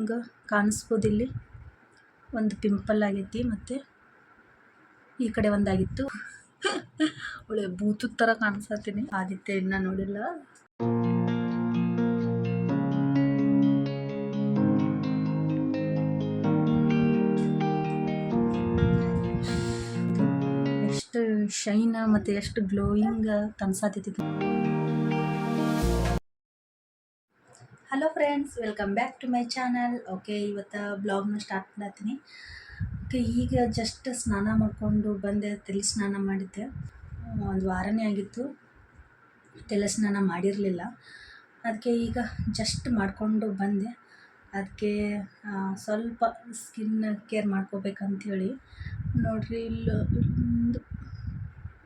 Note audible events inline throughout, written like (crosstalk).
ನಿಮ್ಗೆ ಕಾಣಿಸ್ಬೋದು ಇಲ್ಲಿ ಒಂದು ಪಿಂಪಲ್ ಆಗೈತಿ ಮತ್ತು ಈ ಕಡೆ ಒಂದಾಗಿತ್ತು. ಒಳ್ಳೆ ಬೂತು ಥರ ಕಾಣಿಸ್ತೀನಿ ಆದಿತ್ಯ ಇನ್ನ ನೋಡಿಲ್ಲ. ಎಷ್ಟು ಶೈನ್ ಮತ್ತು ಎಷ್ಟು glowing ಕನ್ಸಾತೈತಿ hello friends welcome back to my channel okay ಇವತ್ತು ಬ್ಲಾಗ್ನ ಸ್ಟಾರ್ಟ್ ಮಾಡತ್ತೀನಿ ಓಕೆ ಈಗ ಜಸ್ಟ್ ಸ್ನಾನ ಮಾಡಿಕೊಂಡು ಬಂದೆ, ತಲೆ ಸ್ನಾನ ಮಾಡಿದ್ದೆ. ಒಂದು ವಾರನೇ ಆಗಿತ್ತು. ತಲೆ ಸ್ನಾನ ಮಾಡಿರಲಿಲ್ಲ. ಅದಕ್ಕೆ ಈಗ ಜಸ್ಟ್ ಮಾಡಿಕೊಂಡು ಬಂದೆ. ಅದಕ್ಕೆ ಸ್ವಲ್ಪ ಸ್ಕಿನ್ ಕೇರ್ ಮಾಡ್ಕೋಬೇಕಂಥೇಳಿ ನೋಡಿರಿ ಇಲ್ಲಿ ಇಲ್ಲೊಂದು,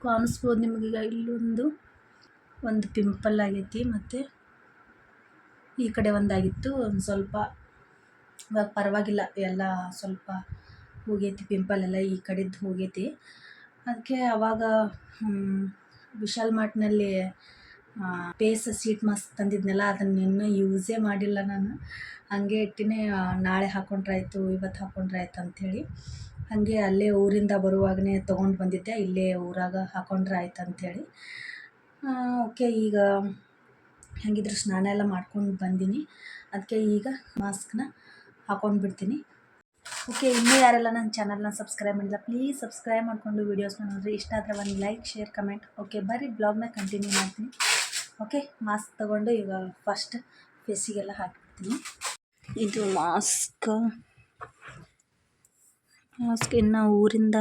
ಕಾಣಿಸ್ಬೋದು ನಿಮಗೀಗ ಇಲ್ಲೊಂದು, ಒಂದು ಪಿಂಪಲ್ ಆಗೈತಿ ಮತ್ತು ಈ ಕಡೆ ಒಂದಾಗಿತ್ತು, ಒಂದು ಸ್ವಲ್ಪ ಇವಾಗ ಪರವಾಗಿಲ್ಲ, ಎಲ್ಲ ಸ್ವಲ್ಪ ಹೋಗೈತಿ ಪಿಂಪಲ್ ಎಲ್ಲ ಈ ಕಡೆದು ಹೋಗೈತಿ. ಅದಕ್ಕೆ ಅವಾಗ ವಿಶಾಲ್ ಮಾರ್ಟ್ನಲ್ಲಿ ಪೇಸ್ ಸೀಟ್ ಮಾಸ್ಕ್ ತಂದಿದ್ನಲ್ಲ, ಅದನ್ನ ಇನ್ನೂ ಯೂಸೇ ಮಾಡಿಲ್ಲ ನಾನು. ಹಾಗೆ ಇಟ್ಟಿನೇ ನಾಳೆ ಹಾಕ್ಕೊಂಡ್ರಾಯ್ತು ಇವತ್ತು ಹಾಕ್ಕೊಂಡ್ರಾಯ್ತು ಅಂಥೇಳಿ ಹಾಗೆ ಅಲ್ಲೇ ಊರಿಂದ ಬರುವಾಗಲೇ ತೊಗೊಂಡು ಬಂದಿದ್ದೆ, ಇಲ್ಲೇ ಊರಾಗ ಹಾಕ್ಕೊಂಡ್ರೆ ಆಯ್ತು ಅಂಥೇಳಿ ಓಕೆ, ಈಗ ಹೇಗಿದ್ರು ಸ್ನಾನ ಎಲ್ಲ ಮಾಡ್ಕೊಂಡು ಬಂದೀನಿ. ಅದಕ್ಕೆ ಈಗ ಮಾಸ್ಕ್ನ ಹಾಕೊಂಡು ಬಿಡ್ತೀನಿ. ಓಕೆ, ಇನ್ನೂ ಯಾರೆಲ್ಲ ನನ್ನ ಚಾನಲ್ನ ಸಬ್ಸ್ಕ್ರೈಬ್ ಮಾಡಿಲ್ಲ, ಪ್ಲೀಸ್ ಸಬ್ಸ್ಕ್ರೈಬ್ ಮಾಡಿಕೊಂಡು ವೀಡಿಯೋಸ್ನ ನೋಡಿರಿ. ಇಷ್ಟ ಆದರೆ ಒಂದು ಲೈಕ್, ಶೇರ್, ಕಮೆಂಟ್. ಓಕೆ ಬರೀ ಬ್ಲಾಗ್ನ ಕಂಟಿನ್ಯೂ ಮಾಡ್ತೀನಿ. ಓಕೆ, ಮಾಸ್ಕ್ ತೊಗೊಂಡು ಈಗ ಫಸ್ಟ್ ಫೇಸಿಗೆಲ್ಲ ಹಾಕಿಬಿಡ್ತೀನಿ. ಇದು ಮಾಸ್ಕ್. ಮಾಸ್ಕ್ ಇನ್ನು ಊರಿಂದ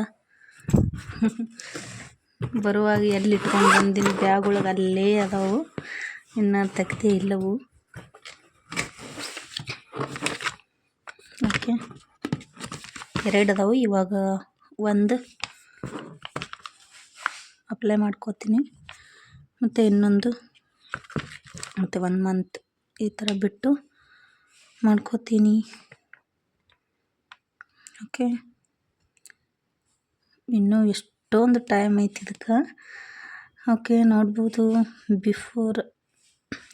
ಬರುವಾಗ ಎಲ್ಲಿ ಇಟ್ಕೊಂಡು ಬಂದಿನಿ ಬ್ಯಾಗ್ ಒಳಗೆ ಅಲ್ಲೇ ಅದಾವು. ಇನ್ನು ತೆಗ್ದೇ ಇಲ್ಲವು. ಓಕೆ. ಎರಡು ಅದಾವು, ಇವಾಗ ಒಂದು ಅಪ್ಲೈ ಮಾಡ್ಕೋತೀನಿ. ಮತ್ತು ಇನ್ನೊಂದು, ಮತ್ತು ಒನ್ ಮಂತ್ ಈ ಥರ ಬಿಟ್ಟು ಮಾಡ್ಕೋತೀನಿ. ಓಕೆ. ಇನ್ನೂ ಎಷ್ಟೊಂದು ಟೈಮ್ ಐತಿ ಇದಕ್ಕೆ. ಓಕೆ, ನೋಡ್ಬೋದು. ಬಿಫೋರ್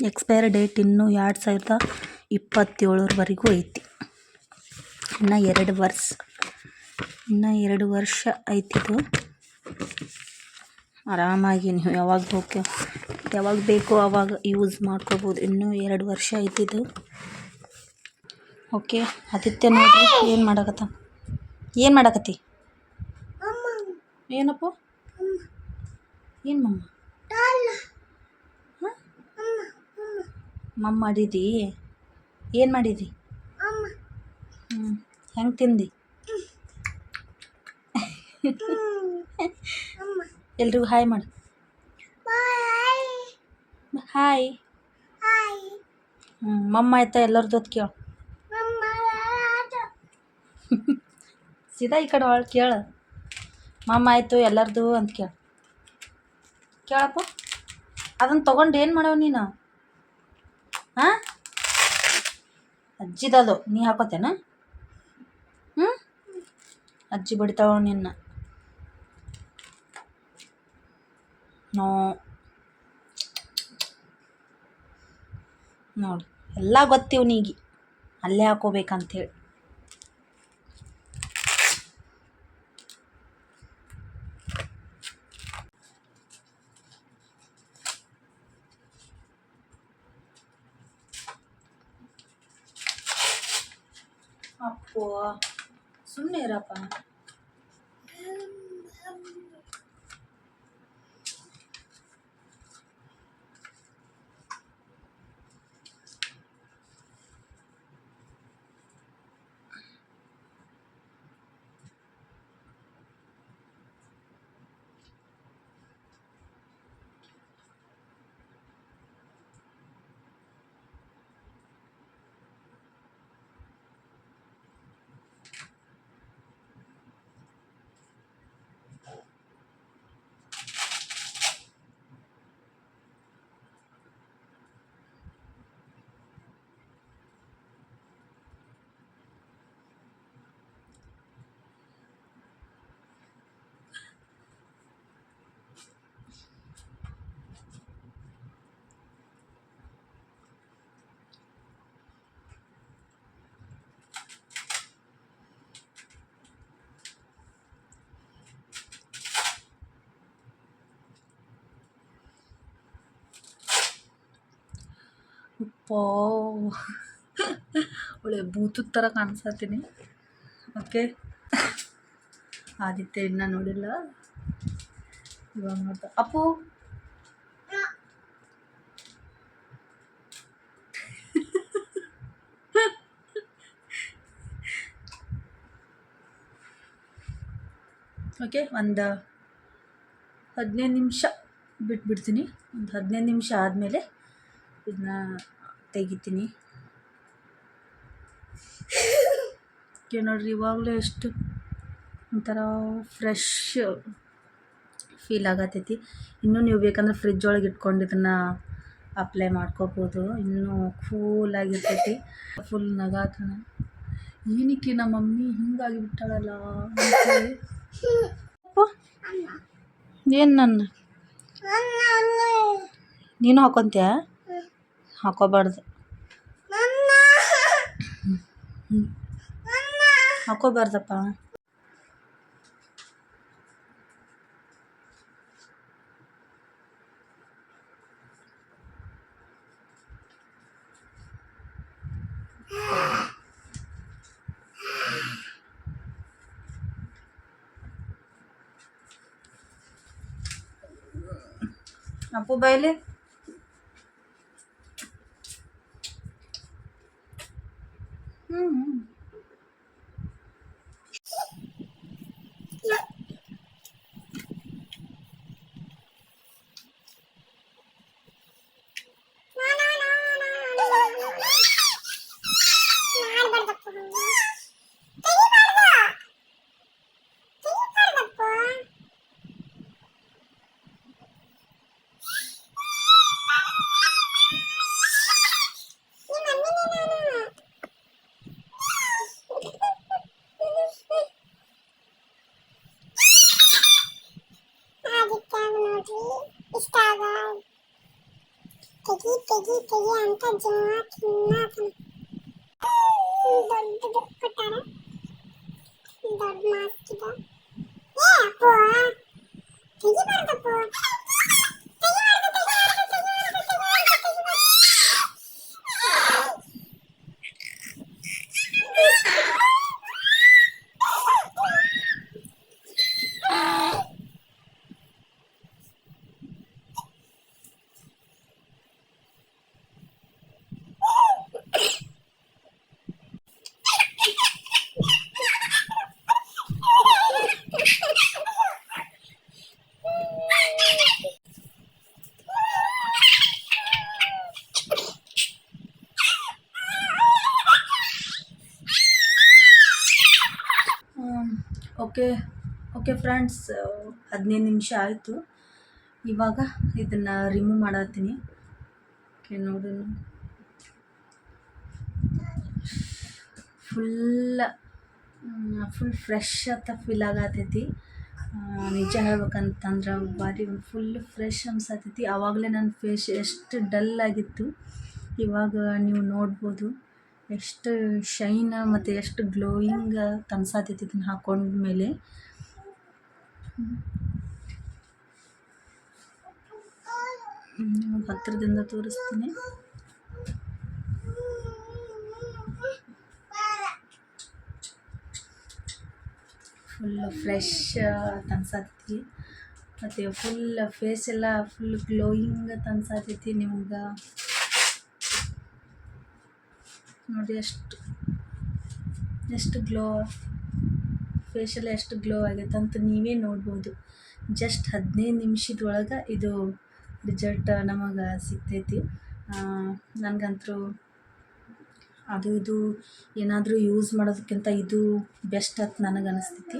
ಎಕ್ಸ್ಪೈರ್ ಡೇಟ್ ಇನ್ನೂ ಎರಡು ಸಾವಿರದ ಇಪ್ಪತ್ತೇಳರವರೆಗೂ ಐತಿ. ಇನ್ನು ಎರಡು ವರ್ಷ ಇನ್ನು ಎರಡು ವರ್ಷ ಐತಿದು ಆರಾಮಾಗಿ ನೀವು ಯಾವಾಗ ಹೋಗಿ ಯಾವಾಗ ಬೇಕೋ ಆವಾಗ ಯೂಸ್ ಮಾಡ್ಕೋಬೋದು. ಇನ್ನೂ ಎರಡು ವರ್ಷ ಐತಿದು ಓಕೆ ಆದಿತ್ಯ ನೋಡಿ ಏನು ಮಾಡಕತ್ತ? ಏನು ಮಾಡಕತ್ತಿ? ಏನಪ್ಪ? ಏನು ಮಮ್ಮ? ಮಮ್ಮ ಮಾಡಿದಿ? ಏನು ಮಾಡಿದಿ? ಹ್ಞೂ ಹೆಂಗೆ ತಿಂದು? ಎಲ್ರಿಗೂ ಹಾಯ್ ಮಾಡು. ಹಾಯ್. ಹ್ಞೂ ಮಮ್ಮ ಆಯ್ತಾ ಎಲ್ಲರದ್ದು ಕೇಳು. ಸೀದಾ ಈ ಕಡೆ ಒಳಗೆ ಕೇಳು. ಮಮ್ಮ ಆಯಿತು ಎಲ್ಲರದು ಅಂತ ಕೇಳು. ಕೇಳಪ್ಪ. ಅದನ್ನು ತೊಗೊಂಡು ಏನು ಮಾಡವ ನೀನು? ಹಾಂ ಅಜ್ಜಿದದು ನೀ ಹಾಕೋತೇನ? ಹ್ಞೂ ಅಜ್ಜಿ ಬಿಡ್ತಾವ ನಿನ್ನ? ನೋ. ನೋಡಿ, ಎಲ್ಲ ಗೊತ್ತಿವ್ ನೀಗಿ. ಅಲ್ಲೇ ಹಾಕೋಬೇಕಂಥೇಳಿ ಯಪ್ಪೋ (laughs) ಒಳ್ಳೆ ಭೂತದ ಥರ ಕಾಣಿಸ್ತೀನಿ ಓಕೆ. ಆದಿತ್ಯ ಇನ್ನೂ ನೋಡಿಲ್ಲ. ಇವಾಗ ಅಪ್ಪು. ಓಕೆ, ಒಂದು ಹದಿನೈದು ನಿಮಿಷ ಬಿಟ್ಬಿಡ್ತೀನಿ. ಒಂದು ಹದಿನೈದು ನಿಮಿಷ ಆದಮೇಲೆ ಇದನ್ನ ತೆಗಿತೀನಿ. ಓಕೆ, ನೋಡ್ರಿ, ಇವಾಗಲೂ ಎಷ್ಟು ಒಂಥರ ಫ್ರೆಶ್ ಫೀಲ್ ಆಗತ್ತೈತಿ ಇನ್ನೂ ನೀವು ಬೇಕಂದ್ರೆ ಫ್ರಿಜ್ ಒಳಗೆ ಇಟ್ಕೊಂಡು ಇದನ್ನು ಅಪ್ಲೈ ಮಾಡ್ಕೋಬೋದು. ಇನ್ನೂ ಕೂಲಾಗಿರ್ತೈತಿ ಫುಲ್ ನಗಾತನ. ಏನಕ್ಕೆ ನಮ್ಮ ಮಮ್ಮಿ ಹಿಂಗಾಗಿ ಬಿಟ್ಟಾಳಲ್ಲ ಏನು ನನ್ನ? ನೀನು ಹಾಕೊತೀಯ? ಹಾಕೋಬಾರ್ದು. ಹಾಕೋಬಾರ್ದಪ್ಪ. ಅಪ್ಪು ಬಾಯ್ಲಿ ಇಷ್ಟ ಆಗ ತೆಗಿ ತೆಗಿ ತೆಗಿ ಅಂತ ಜೀವ ತಿನ್ನಾತನ ದೊಡ್ಡದು ಕೊಟ್ಟಾರ ದೊಡ್ಡ ಮಾಸ್ಕಿದ ಏ ಅಪ್ಪು ತೆಗಿಬಾರ್ದಪ್ಪು ಓಕೆ ಓಕೆ ಫ್ರೆಂಡ್ಸ್ ಹದಿನೈದು ನಿಮಿಷ ಆಯಿತು. ಇವಾಗ ಇದನ್ನು ರಿಮೂವ್ ಮಾಡತ್ತೀನಿ. ಓಕೆ ನೋಡೋಣ ಫುಲ್ ಫುಲ್ ಫ್ರೆಶ್ ಅಂತ ಫೀಲ್ ಆಗತೈತಿ. ನಿಜ ಹೇಳ್ಬೇಕಂತಂದ್ರೆ ಭಾರಿ ಫುಲ್ ಫ್ರೆಶ್ ಅನ್ಸತೈತಿ. ಆವಾಗಲೇ ನನ್ನ ಫೇಸ್ ಎಷ್ಟು ಡಲ್ ಆಗಿತ್ತು. ಇವಾಗ ನೀವು ನೋಡ್ಬೋದು. ಎಷ್ಟು ಶೈನ ಮತ್ತು ಎಷ್ಟು ಗ್ಲೋಯಿಂಗ್ ತನ್ಸಾತೈತಿ ಇದನ್ನು ಹಾಕೊಂಡ್ಮೇಲೆ. ಮೇಲೆ ಹತ್ತಿರದಿಂದ ತೋರಿಸ್ತೀನಿ. ಫುಲ್ ಫ್ರೆಶ್ ತನ್ಸಾತೈತಿ ಮತ್ತು ಫುಲ್ ಫೇಸ್ ಎಲ್ಲ ಫುಲ್ ಗ್ಲೋಯಿಂಗ್ ತನ್ಸಾತೈತಿ ನಿಮ್ಗೆ. ನೋಡಿ ಎಷ್ಟು ಎಷ್ಟು ಗ್ಲೋ ಫೇಶಿಯಲ್ ಎಷ್ಟು ಗ್ಲೋ ಆಗೈತೆ ಅಂತ ನೀವೇ ನೋಡ್ಬೋದು. ಜಸ್ಟ್ ಹದಿನೈದು ನಿಮಿಷದೊಳಗೆ ಇದು ರಿಸಲ್ಟ್ ನಮಗೆ ಸಿಗ್ತೈತಿ. ನನಗಂತರೂ ಅದು ಇದು ಏನಾದರೂ ಯೂಸ್ ಮಾಡೋದಕ್ಕಿಂತ ಇದು ಬೆಸ್ಟ್ ಅಂತ ನನಗೆ ಅನಿಸ್ತೈತಿ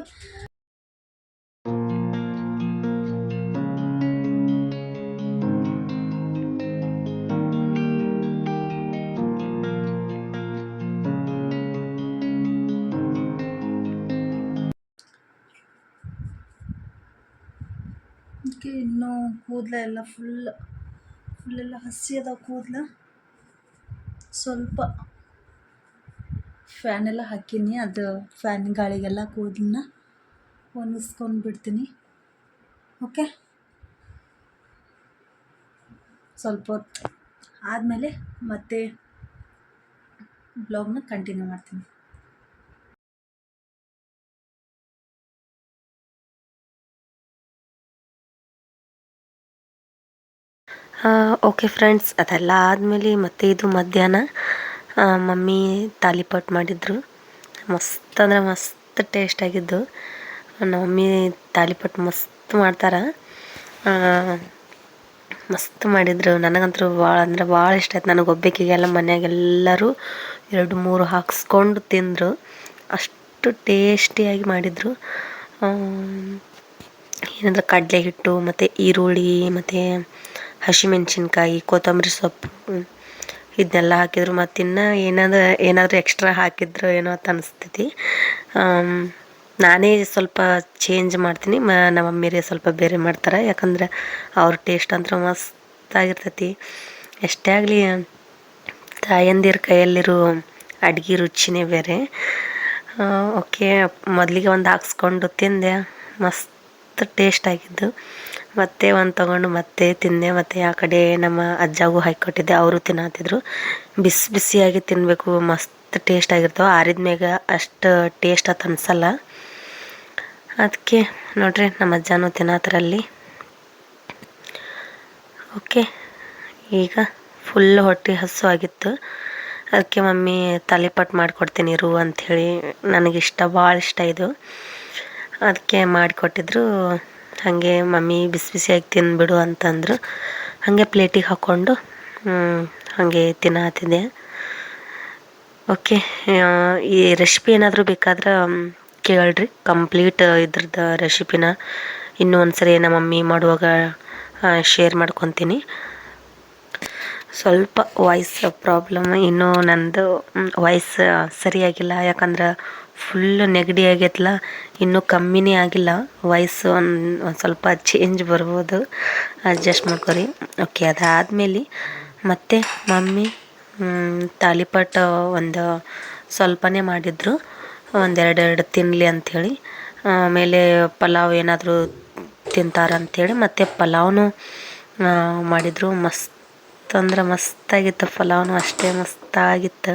ಅದಕ್ಕೆ ಇನ್ನೂ ಕೂದಲ ಎಲ್ಲ ಫುಲ್ ಫುಲ್ಲೆಲ್ಲ ಹಸಿ ಅದಾವ ಕೂದಲ. ಸ್ವಲ್ಪ ಫ್ಯಾನೆಲ್ಲ ಹಾಕೀನಿ. ಅದು ಫ್ಯಾನ್ ಗಾಳಿಗೆಲ್ಲ ಕೂದಲನ್ನ ಒಣಗಿಸ್ಕೊಂಡು ಬಿಡ್ತೀನಿ. ಓಕೆ ಸ್ವಲ್ಪ ಹೊತ್ತು ಆದಮೇಲೆ ಮತ್ತೆ ಬ್ಲಾಗ್ನ ಕಂಟಿನ್ಯೂ ಮಾಡ್ತೀನಿ. ಓಕೆ ಫ್ರೆಂಡ್ಸ್ ಅದೆಲ್ಲ ಆದಮೇಲೆ ಮತ್ತೆ ಇದು ಮಧ್ಯಾಹ್ನ ಮಮ್ಮಿ ತಾಲಿಪಟ್ ಮಾಡಿದ್ರು. ಮಸ್ತ್ ಅಂದ್ರೆ ಮಸ್ತ್ ಟೇಸ್ಟ್ ಆಗಿದ್ದು. ನಮ್ಮ ಮಮ್ಮಿ ತಾಲಿಪಟ್ ಮಸ್ತ್ ಮಾಡ್ತಾರೆ. ಮಸ್ತ್ ಮಾಡಿದ್ರು. ನನಗಂತೂ ಭಾಳ ಅಂದ್ರೆ ಭಾಳ ಇಷ್ಟ ಆಯ್ತು. ನನಗೆ ಒಬ್ಬಾಕಿಗೆಲ್ಲ, ಮನ್ಯಾಗೆಲ್ಲರೂ ಎರಡು ಮೂರು ಹಾಕ್ಸ್ಕೊಂಡು ತಿಂದರು. ಅಷ್ಟು ಟೇಸ್ಟಿಯಾಗಿ ಮಾಡಿದರು. ಏನಂದ್ರೆ ಕಡಲೆ ಹಿಟ್ಟು ಮತ್ತು ಈರುಳ್ಳಿ, ಮತ್ತು ಹಸಿಮೆಣ್ಸಿನ್ಕಾಯಿ, ಕೊತ್ತಂಬರಿ ಸೊಪ್ಪು ಇದನ್ನೆಲ್ಲ ಹಾಕಿದ್ರು. ಮತ್ತು ಇನ್ನು ಏನಾದರೂ ಏನಾದರೂ ಎಕ್ಸ್ಟ್ರಾ ಹಾಕಿದ್ರು ಏನೋ ಅಂತ ಅನಿಸ್ತೈತಿ. ನಾನೇ ಸ್ವಲ್ಪ ಚೇಂಜ್ ಮಾಡ್ತೀನಿ. ಮ ನಮ್ಮ ಮಮ್ಮಿರೇ ಸ್ವಲ್ಪ ಬೇರೆ ಮಾಡ್ತಾರೆ. ಯಾಕಂದ್ರೆ ಅವ್ರ ಟೇಸ್ಟ್ ಅಂತೂ ಮಸ್ತಾಗಿರ್ತೈತಿ. ಎಷ್ಟೇ ಆಗಲಿ ತಾಯಂದಿರ ಕೈಯಲ್ಲಿರೋ ಅಡ್ಗೆ ರುಚಿನೇ ಬೇರೆ. ಓಕೆ, ಮೊದಲಿಗೆ ಒಂದು ಹಾಕ್ಸ್ಕೊಂಡು ತಿಂದೆ. ಮಸ್ತ್ ಟೇಸ್ಟ್ ಆಗಿದ್ದು. ಮತ್ತೆ ಒಂದು ತಗೊಂಡು ಮತ್ತೆ ತಿಂದೆ, ಮತ್ತು ಆ ಕಡೆ ನಮ್ಮ ಅಜ್ಜಗೂ ಹಾಕಿಕೊಟ್ಟಿದ್ದೆ, ಅವರು ತಿನ್ನತ್ತಿದ್ರು ಬಿಸಿ ಬಿಸಿಯಾಗಿ ತಿನ್ನಬೇಕು ಮಸ್ತ್ ಟೇಸ್ಟ್ ಆಗಿರ್ತಾವೆ, ಆರಿದ ಮ್ಯಾಗ ಅಷ್ಟು ಟೇಸ್ಟ್ ಅಂತ ಅನ್ಸಲ್ಲ. ಅದಕ್ಕೆ ನೋಡ್ರಿ, ನಮ್ಮ ಅಜ್ಜನೂ ತಿನ್ನತ್ತರಲ್ಲಿ ಓಕೆ, ಈಗ ಫುಲ್ ಹೊಟ್ಟೆ ಹಸು ಆಗಿತ್ತು. ಅದಕ್ಕೆ ಮಮ್ಮಿ ತಲೆಪಟ್ಟು ಮಾಡಿಕೊಡ್ತೀನಿ ಇರು ಅಂಥೇಳಿ ನನಗಿಷ್ಟ ಭಾಳ ಇಷ್ಟ ಇದು. ಅದಕ್ಕೆ ಮಾಡಿಕೊಟ್ಟಿದ್ರು. ಹಾಗೆ ಮಮ್ಮಿ ಬಿಸಿ ಬಿಸಿಯಾಗಿ ತಿಂದುಬಿಡು ಅಂತಂದರು. ಹಾಗೆ ಪ್ಲೇಟಿಗೆ ಹಾಕ್ಕೊಂಡು ಹಾಗೆ ತಿನ್ನತ್ತಿದ್ದೆ ಓಕೆ ಈ ರೆಸಿಪಿ ಏನಾದರೂ ಬೇಕಾದ್ರೆ ಕೇಳ್ರಿ. ಕಂಪ್ಲೀಟ್ ಇದ್ರದ್ದು ರೆಸಿಪಿನ ಇನ್ನೂ ಒಂದ್ಸರಿ ನಮ್ಮ ಮಮ್ಮಿ ಮಾಡುವಾಗ ಶೇರ್ ಮಾಡ್ಕೊತೀನಿ. ಸ್ವಲ್ಪ ವಾಯ್ಸ್ ಪ್ರಾಬ್ಲಮ್, ಇನ್ನೂ ನಂದು ವಾಯ್ಸ್ ಸರಿಯಾಗಿಲ್ಲ. ಯಾಕಂದ್ರೆ ಫುಲ್ ನೆಗಡಿ ಆಗೈತಲ್ಲ ಇನ್ನೂ ಕಮ್ಮಿನೇ ಆಗಿಲ್ಲ. ವಯಸ್ಸು ಒಂದು ಸ್ವಲ್ಪ ಚೇಂಜ್ ಬರ್ಬೋದು. ಅಡ್ಜಸ್ಟ್ ಮಾಡ್ಕೊರಿ. ಓಕೆ ಅದಾದಮೇಲೆ ಮತ್ತೆ ಮಮ್ಮಿ ತಾಲಿಪಟ್ ಒಂದು ಸ್ವಲ್ಪನೇ ಮಾಡಿದ್ರು. ಒಂದೆರಡೆರಡು ತಿನ್ನಲಿ ಅಂಥೇಳಿ ಆಮೇಲೆ ಪಲಾವ್ ಏನಾದರೂ ತಿಂತಾರಂಥೇಳಿ ಮತ್ತೆ ಪಲಾವ್ನು ಮಾಡಿದರು. ಮಸ್ತ್ ಅಂದ್ರೆ ಮಸ್ತಾಗಿತ್ತು ಪಲಾವ್ನು ಅಷ್ಟೇ ಮಸ್ತಾಗಿತ್ತು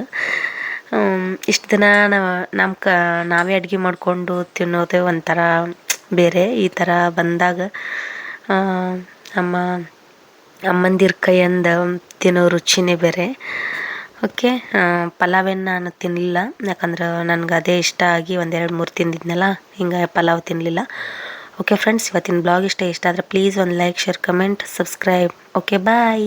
ಇಷ್ಟು ದಿನ ನಾವು ನಮ್ಮ ಕ, ನಾವೇ ಅಡುಗೆ ಮಾಡಿಕೊಂಡು ತಿನ್ನೋದೇ ಒಂಥರ ಬೇರೆ. ಈ ಥರ ಬಂದಾಗ ನಮ್ಮ ಅಮ್ಮಂದಿರ ಕೈಯಿಂದ ತಿನ್ನೋ ರುಚಿನೇ ಬೇರೆ. ಓಕೆ ಪಲಾವೇನು ನಾನು ತಿನ್ನಲಿಲ್ಲ ಯಾಕಂದ್ರೆ ನನಗೆ ಅದೇ ಇಷ್ಟ ಆಗಿ ಒಂದೆರಡು ಮೂರು ತಿಂದಿದ್ನಲ್ಲ, ಹಿಂಗೆ ಪಲಾವ್ ತಿನ್ನಲಿಲ್ಲ ಓಕೆ, ಫ್ರೆಂಡ್ಸ್, ಇವತ್ತಿನ ಬ್ಲಾಗ್ ಇಷ್ಟ ಇಷ್ಟ ಆದರೆ ಪ್ಲೀಸ್ ಒಂದು like, share, comment, subscribe. Okay, bye.